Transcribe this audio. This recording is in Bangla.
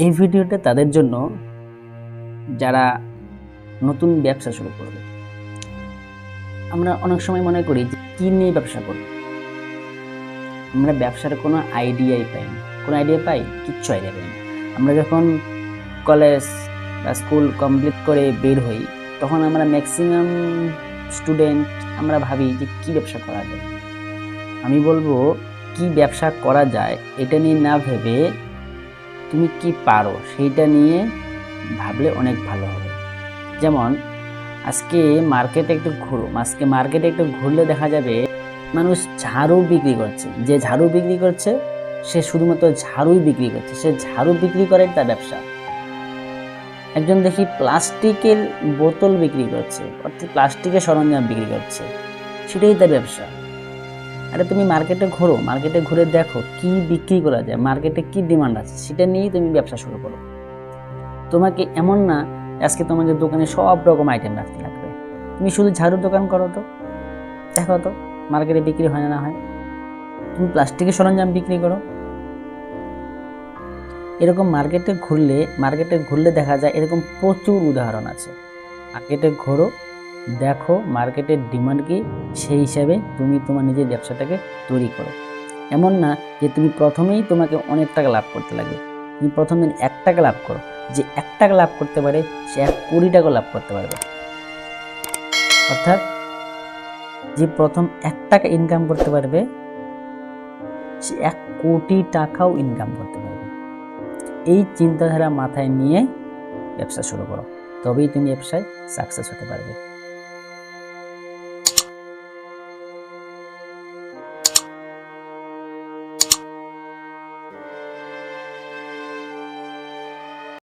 এই ভিডিওটা তাদের জন্য যারা নতুন ব্যবসা শুরু করবে, আমরা অনেক সময় মনে করি যে কী নিয়ে ব্যবসা করব? আমরা ব্যবসার কোনো আইডিয়াই পাই না। কোনো আইডিয়া পাই? কিচ্ছু আইডিয়া পাই না। আমরা যখন কলেজ বা স্কুল কমপ্লিট করে বের হই, তখন আমরা ম্যাক্সিমাম স্টুডেন্ট আমরা ভাবি যে কী ব্যবসা করা যায়? আমি বলব, কি ব্যবসা করা যায় এটা নিয়ে না ভেবে তুমি কি পারো সেইটা নিয়ে ভাবলে অনেক ভালো হবে। যেমন, আজকে মার্কেটে একটু ঘুরো, আজকে মার্কেটে একটু ঘুরলে দেখা যাবে মানুষ ঝাড়ু বিক্রি করছে। যে ঝাড়ু বিক্রি করছে, সে শুধুমাত্র ঝাড়ুই বিক্রি করছে, সে ঝাড়ু বিক্রি করে তার ব্যবসা। একজন দেখি প্লাস্টিকের বোতল বিক্রি করছে, অর্থাৎ প্লাস্টিকের সরঞ্জাম বিক্রি করছে, সেটাই তার ব্যবসা। আরে তুমি মার্কেটে ঘোরো মার্কেটে ঘুরে দেখো কি বিক্রি করা যায় মার্কেটে কি ডিমান্ড আছে, সেটা নিয়েই তুমি ব্যবসা শুরু করো। তোমাকে এমন না, আজকে তোমাদের দোকানে সব রকম আইটেম রাখতে লাগবে। তুমি শুধু ঝাড়ুর দোকান করো তো, দেখো তো মার্কেটে বিক্রি হয় না হয়। তুমি প্লাস্টিকের সরঞ্জাম বিক্রি করো। এরকম মার্কেটে ঘুরলে মার্কেটে ঘুরলে দেখা যায় এরকম প্রচুর উদাহরণ আছে। মার্কেটে ঘোরো দেখো মার্কেটের ডিমান্ড কি, সেই হিসাবে তুমি তোমার নিজের ব্যবসাটাকে তৈরি করো। এমন না যে তুমি প্রথমেই তোমাকে অনেক টাকা লাভ করতে লাগে তুমি প্রথম এক টাকা লাভ করো, যে এক টাকা লাভ করতে পারে, সে এক কোটি টাকা লাভ করতে পারবে। অর্থাৎ যে প্রথম এক টাকা ইনকাম করতে পারবে, সে এক কোটি টাকাও ইনকাম করতে পারবে। এই চিন্তাধারা মাথায় নিয়ে ব্যবসা শুরু করো, তবেই তুমি ব্যবসায় সাকসেস হতে পারবে।